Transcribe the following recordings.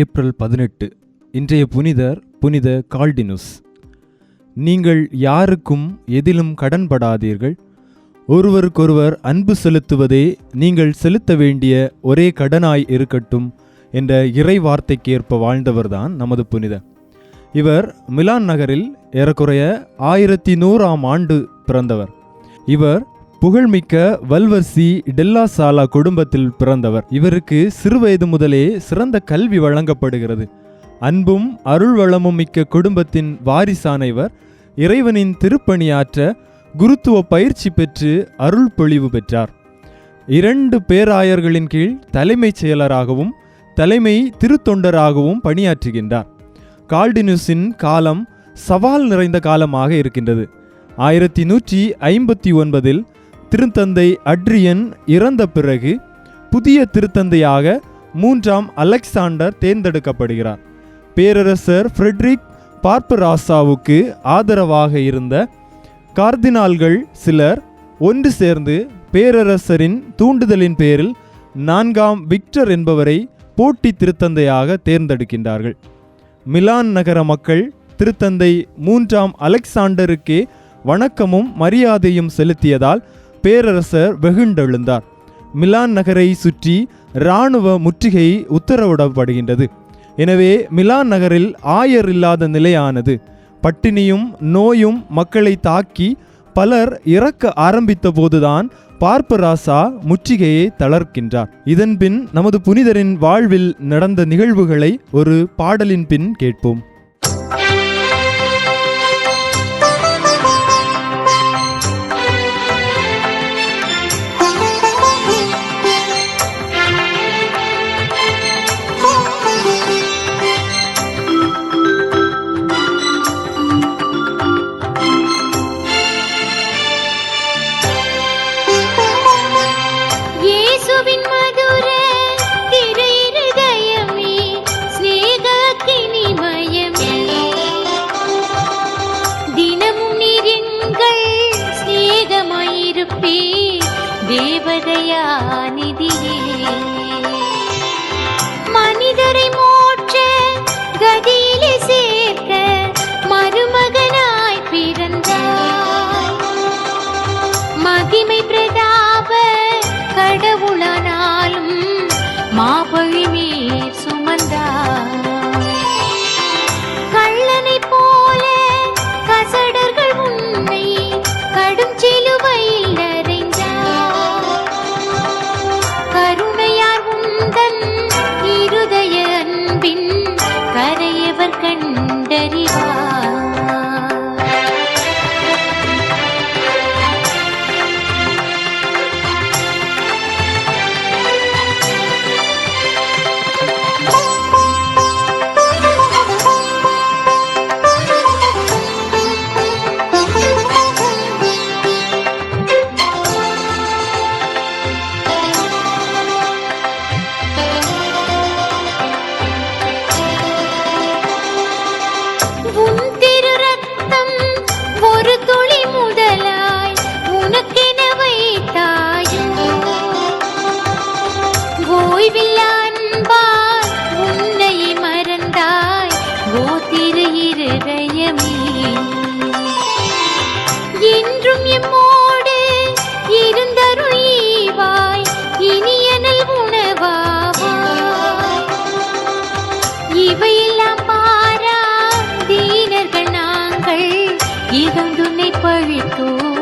April பதினெட்டு இன்றைய புனிதர் புனித கால்டினுஸ். நீங்கள் யாருக்கும் எதிலும் கடன்படாதீர்கள். ஒருவருக்கொருவர் அன்பு செலுத்துவதே நீங்கள் செலுத்த வேண்டிய ஒரே கடனாய் இருக்கட்டும் என்ற இறை வார்த்தைக்கேற்ப வாழ்ந்தவர்தான் நமது புனிதர். இவர் மிலான் நகரில் ஏறக்குறைய ஆயிரத்தி நூறாம் ஆண்டு பிறந்தவர். இவர் புகழ்மிக்க வல்வர்சி டெல்லா சாலா குடும்பத்தில் பிறந்தவர். இவருக்கு சிறுவயது முதலே சிறந்த கல்வி வழங்கப்படுகிறது. அன்பும் அருள் வளமும் மிக்க குடும்பத்தின் வாரிசான இவர். இறைவனின் திருப்பணியாற்ற குருத்துவ பயிற்சி பெற்று அருள் பொழிவு பெற்றார். இரண்டு பேராயர்களின் கீழ் தலைமைச் செயலராகவும் தலைமை திருத்தொண்டராகவும் பணியாற்றுகின்றார். கால்டினுஸின் காலம் சவால் நிறைந்த காலமாக இருக்கின்றது. ஆயிரத்தி நூற்றி ஐம்பத்தி ஒன்பதில் திருத்தந்தை அட்ரியன் இறந்த பிறகு புதிய திருத்தந்தையாக மூன்றாம் அலெக்சாண்டர் தேர்ந்தெடுக்கப்படுகிறார். பேரரசர் ஃப்ரெட்ரிக் பார்ப்பராசாவுக்கு ஆதரவாக இருந்த கார்தினால்கள் சிலர் ஒன்று சேர்ந்து பேரரசரின் தூண்டுதலின் பேரில் நான்காம் விக்டர் என்பவரை போட்டி திருத்தந்தையாக தேர்ந்தெடுக்கின்றார்கள். மிலான் நகர மக்கள் திருத்தந்தை மூன்றாம் அலெக்சாண்டருக்கே வணக்கமும் மரியாதையும் செலுத்தியதால் பேரரசர் வெகுண்டெழுந்தார். மிலான் நகரை சுற்றி இராணுவ முற்றுகை உத்தரவிடப்படுகின்றது. எனவே மிலான் நகரில் ஆயர் இல்லாத நிலையானது. பட்டினியும் நோயும் மக்களை தாக்கி பலர் இறக்க ஆரம்பித்த போதுதான் பார்ப்பராசா முற்றுகையை தளர்க்கின்றார். இதன்பின் நமது புனிதரின் வாழ்வில் நடந்த நிகழ்வுகளை ஒரு பாடலின் பின் கேட்போம். தேவதையா நிதியே மனிதரை மோ पवितु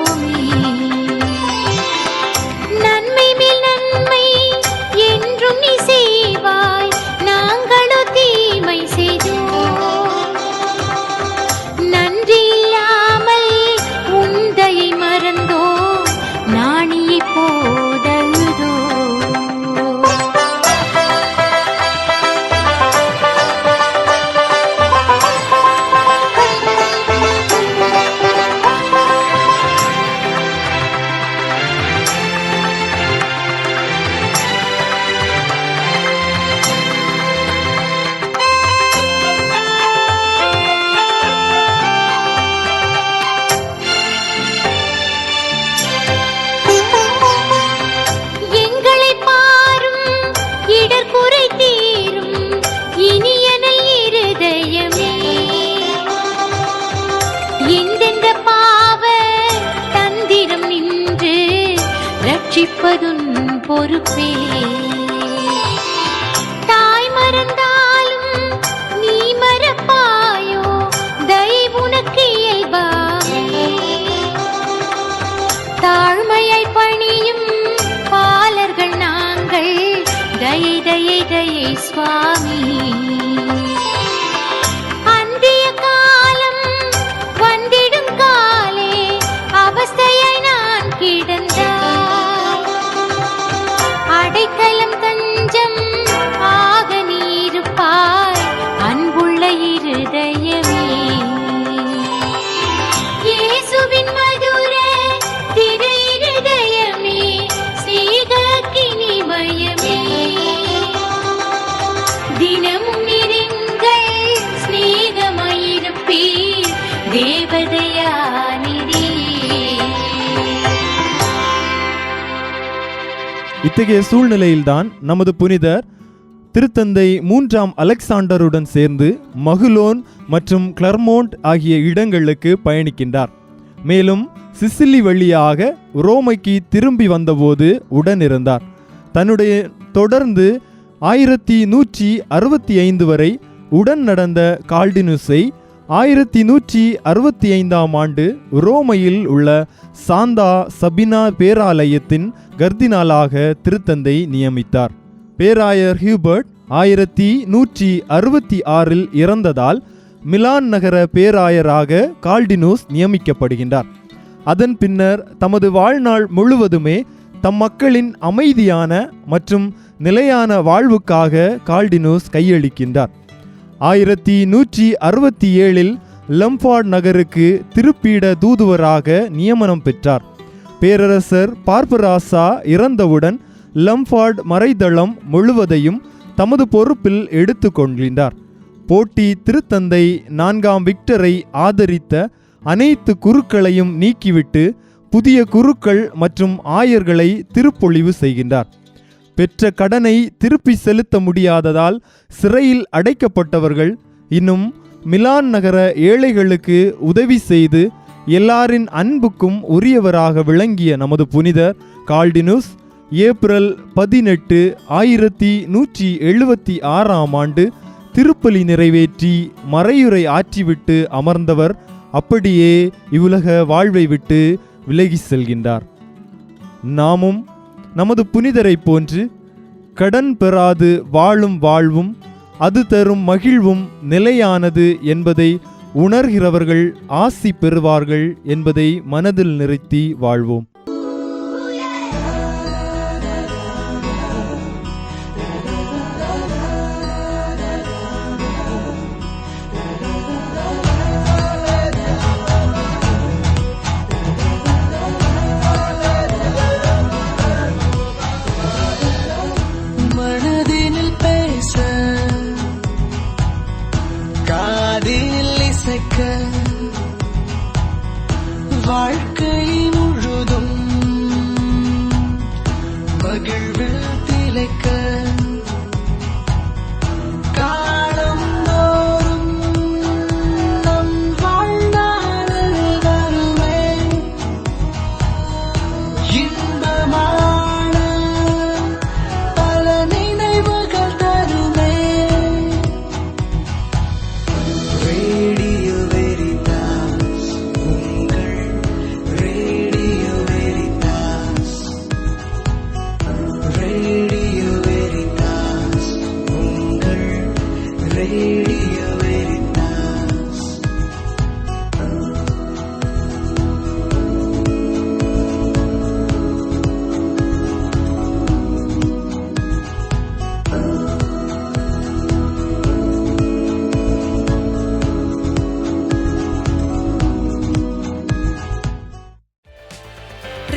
பாவ தந்திரம் நின்று ரட்சிப்பதுன் பொறுப்பே. தாய் மறந்தாலும் நீ மறப்பாயோ? தயவுனக்கு இயல்பா? தாழ்மையை பணியும் பாலர்கள் நாங்கள். தயை தயை தயை சுவாமி. இத்தகைய சூழ்நிலையில்தான் நமது புனிதர் திருத்தந்தை மூன்றாம் அலெக்சாண்டருடன் சேர்ந்து மகுலோன் மற்றும் கிளர்மோண்ட் ஆகிய இடங்களுக்கு பயணிக்கின்றார். மேலும் சிசிலி வழியாக ரோமைக்கு திரும்பி வந்தபோது உடனிருந்தார். தன்னுடைய தொடர்ந்து ஆயிரத்தி நூற்றி அறுபத்தி ஐந்து வரை உடன் நடந்த கால்டினுஸை ஆயிரத்தி நூற்றி அறுபத்தி ஐந்தாம் ஆண்டு ரோமையில் உள்ள சாந்தா சபினா பேராலயத்தின் கர்தினாலாக திருத்தந்தை நியமித்தார். பேராயர் ஹியூபர்ட் ஆயிரத்தி நூற்றி அறுபத்தி ஆறில் இறந்ததால் மிலான் நகர பேராயராக கால்டினூஸ் நியமிக்கப்படுகின்றார். அதன் பின்னர் தமது வாழ்நாள் முழுவதுமே தம் மக்களின் அமைதியான மற்றும் நிலையான வாழ்வுக்காக கால்டினூஸ் கையளிக்கின்றார். ஆயிரத்தி நூற்றி அறுபத்தி ஏழில் லம்பார்ட் நகருக்கு திருப்பீட தூதுவராக நியமனம் பெற்றார். பேரரசர் பார்பராசா இறந்தவுடன் லம்பார்ட் மறைதளம் முழுவதையும் தமது பொறுப்பில் எடுத்துக்கொண்டிருந்தார் போட்டி திருத்தந்தை நான்காம் விக்டரை ஆதரித்த அனைத்து குருக்களையும் நீக்கிவிட்டு புதிய குருக்கள் மற்றும் ஆயர்களை திருப்பொழிவு செய்கின்றார். பெற்ற கடனை திருப்பி செலுத்த முடியாததால் சிறையில் அடைக்கப்பட்டவர்கள் இன்னும் மிலான் நகர ஏழைகளுக்கு உதவி செய்து எல்லாரின் அன்புக்கும் உரியவராக விளங்கிய நமது புனிதர் கால்டினுஸ் ஏப்ரல் பதினெட்டு ஆயிரத்தி நூற்றி எழுபத்தி ஆறாம் ஆண்டு திருப்பலி நிறைவேற்றி மறையுரை ஆற்றிவிட்டு அமர்ந்தவர் அப்படியே இவ்வுலக வாழ்வை விட்டு விலகி செல்கின்றார். நாமும் நமது புனிதரைப் போன்று கடன் பெறாது வாழும் வாழ்வும் அது தரும் மகிழ்வும் நிலையானது என்பதை உணர்கிறவர்கள் ஆசி பெறுவார்கள் என்பதை மனதில் நிறுத்தி வாழ்வோம். இசைக்க வாழ்க்கை முழுதும் மகிழ்வில் திளைக்க.